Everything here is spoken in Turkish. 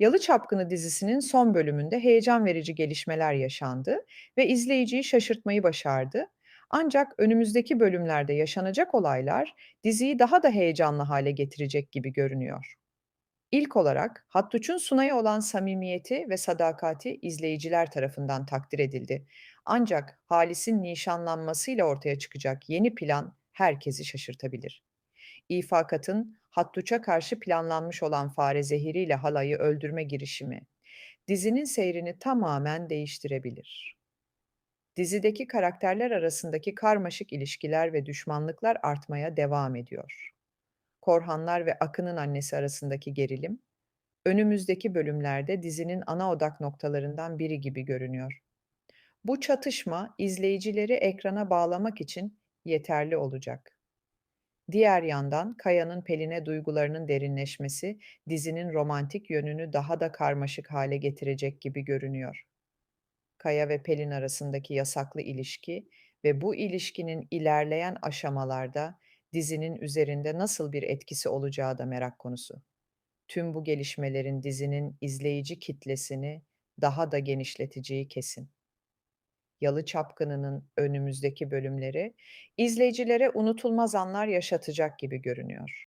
Yalı Çapkını dizisinin son bölümünde heyecan verici gelişmeler yaşandı ve izleyiciyi şaşırtmayı başardı. Ancak önümüzdeki bölümlerde yaşanacak olaylar diziyi daha da heyecanlı hale getirecek gibi görünüyor. İlk olarak Hattuç'un Sunay'a olan samimiyeti ve sadakati izleyiciler tarafından takdir edildi. Ancak Halis'in nişanlanmasıyla ortaya çıkacak yeni plan herkesi şaşırtabilir. İfakat'ın Hattuç'a karşı planlanmış olan fare zehiriyle halayı öldürme girişimi dizinin seyrini tamamen değiştirebilir. Dizideki karakterler arasındaki karmaşık ilişkiler ve düşmanlıklar artmaya devam ediyor. Korhanlar ve Akın'ın annesi arasındaki gerilim, önümüzdeki bölümlerde dizinin ana odak noktalarından biri gibi görünüyor. Bu çatışma izleyicileri ekrana bağlamak için yeterli olacak. Diğer yandan Kaya'nın Pelin'e duygularının derinleşmesi dizinin romantik yönünü daha da karmaşık hale getirecek gibi görünüyor. Kaya ve Pelin arasındaki yasaklı ilişki ve bu ilişkinin ilerleyen aşamalarda dizinin üzerinde nasıl bir etkisi olacağı da merak konusu. Tüm bu gelişmelerin dizinin izleyici kitlesini daha da genişleteceği kesin. Yalı Çapkını'nın önümüzdeki bölümleri izleyicilere unutulmaz anlar yaşatacak gibi görünüyor.